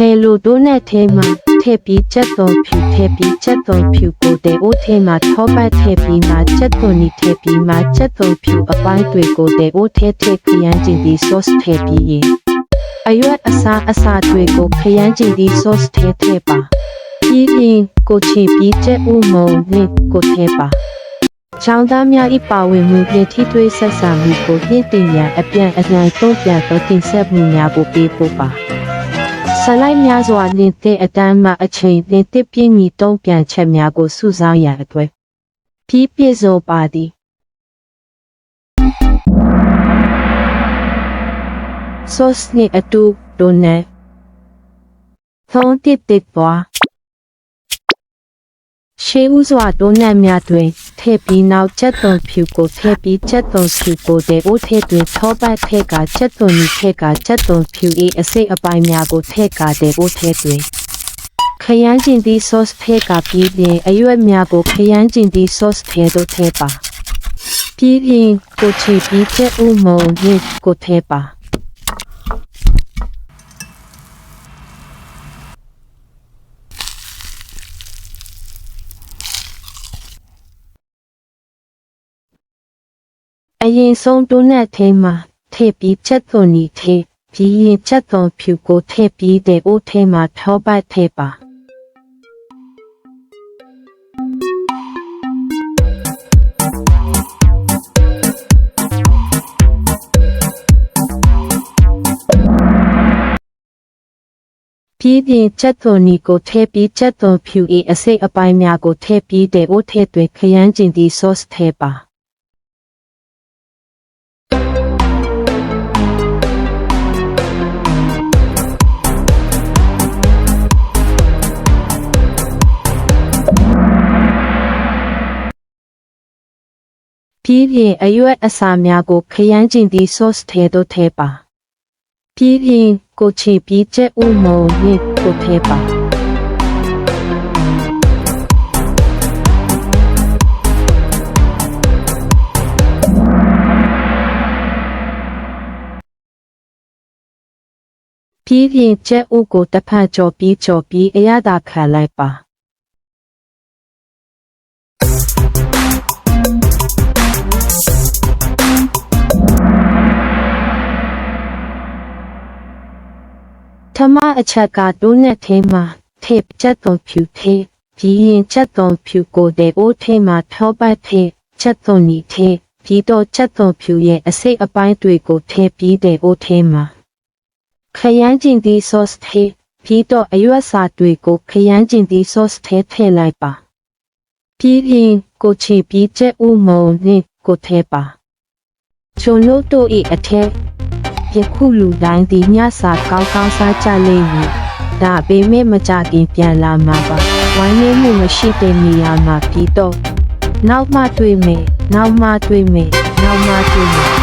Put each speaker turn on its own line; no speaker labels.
ဟဲလိုတို့နဲ့ထဲမှာထည့်ပြီးချက်တော်ဖြူထည့်ပြီးချက်တော်ဖြူကိုတဲ့အိုးထဲမှာထောပတ်ထည့်ပြီးမှချက်တော်နီထည့်ပြီးမှချက်တော်ဖြူအပိုင်းတွေကိုတဲ့အိုးထဲထည့်ခရမ်းကျင်ဒီ sauce ထည့်ပြီးရင်အရွက်အစားအစာတွေကိုခရမ်းကျင်ဒီ sauce ထည့်ထည့်ပါပြီးရင်ကိုချီပြီးချက်ဥမုံနဲ့ကိုထည့်ပါချောင်းသားများဤပါဝင်မှုဖြင့်ထိတွေ့ဆက်ဆံမှုကိုမြင့်တင်ရန်အပြန်အလှန်တုံ့ပြန်သောတင်ဆက်မှုများကိုပေးဖို့ပါ ဆလိုက်များစွာနှင့်တဲ့အတန်းမှအချိန်နှင့်တစ်ပြင်းညီတုံ့ပြန်ချက်များကိုစုဆောင်းရန်အတွက်ပြီးပြည့်စုံပါသည် sauce နှင့်အတူဒိုနယ်သုံးတစ်တစ်ပွား ရှေးဥစွာဒိုနတ်များတွင်ထည့်ပြီးနောက်ချက်သွန်ဖြူကိုထည့်ပြီးချက်သွန်ဖြူကိုတဲ့အိုးထည့်တွင်ထောပတ်ထည့်ကချက်သွန်ဤထည့်ကချက်သွန်ဖြူ၏အစိတ်အပိုင်းများကိုထည့်ကတဲ့အိုးထည့်တွင်ခရမ်းကျင်သည့် sauce ထည့်ကပြီးပြင်အရွက်များကိုခရမ်းကျင်သည့် sauce ထည့်သို့ထည့်ပါပြီးပြင်ကိုချီပြီးချက်ဥမုံနှင့်ကိုထည့်ပါ အရင်ဆုံးတွန်းနဲ့ထဲမှာထည့်ပြီးချက်သွန်ဤထည့်ပြီးရင်ချက်သွန်ဖြူကိုထည့်ပြီးတဲ့အိုးထဲမှာထောပတ်ထည့်ပါပြီးပြင်ချက်သွန်ဤကိုထည့်ပြီးချက်သွန်ဖြူ၏အစိတ်အပိုင်းများကိုထည့်ပြီးတဲ့အိုးထဲတွင်ခရမ်းကျင်သည့် sauce ထည့်ပါ ပြီးပြင်အရွက်အစာများကိုခရမ်းကျင်သည့် sauce ထဲသို့ထည့်ပါပြီးပြင်ကိုချီပြီးချက်ဥမုံနှင့်ကိုထည့်ပါပြီးပြင်ချက်ဥကိုတစ်ဖက်ကြော်ပြီးကြော်ပြီးအရသာခံလိုက်ပါ ထမအချက်ကတိုးနဲ့ထဲမှာထေချက်သွန်ဖြူထေပြီးရင်ချက်သွန်ဖြူကိုတဲ့အိုးထဲမှာထောပတ်ထေချက်သွန်နီထေပြီးတော့ချက်သွန်ဖြူရဲ့အစိတ်အပိုင်းတွေကိုထည့်ပြီးတဲ့အိုးထဲမှာခရမ်းကျင်သည့် sauce ထေပြီးတော့အရွက်စာတွေကိုခရမ်းကျင်သည့် sauce ထဲထည့်လိုက်ပါပြီးရင်ကိုချီပြီးချက်ဥမုံနဲ့ကိုထဲပါချုံလို့တို့၏အထက် ယခုလူတိုင်းဒီညစာကောင်းကောင်းစားကြလိမ့်မည်။ဒါပေမဲ့မကြခင်ပြန်လာမှာပါ။ဝိုင်းနေမှုမရှိတဲ့နေရာမှာပြီးတော့နောက်မှတွေ့မယ်။နောက်မှတွေ့မယ်။နောက်မှတွေ့မယ်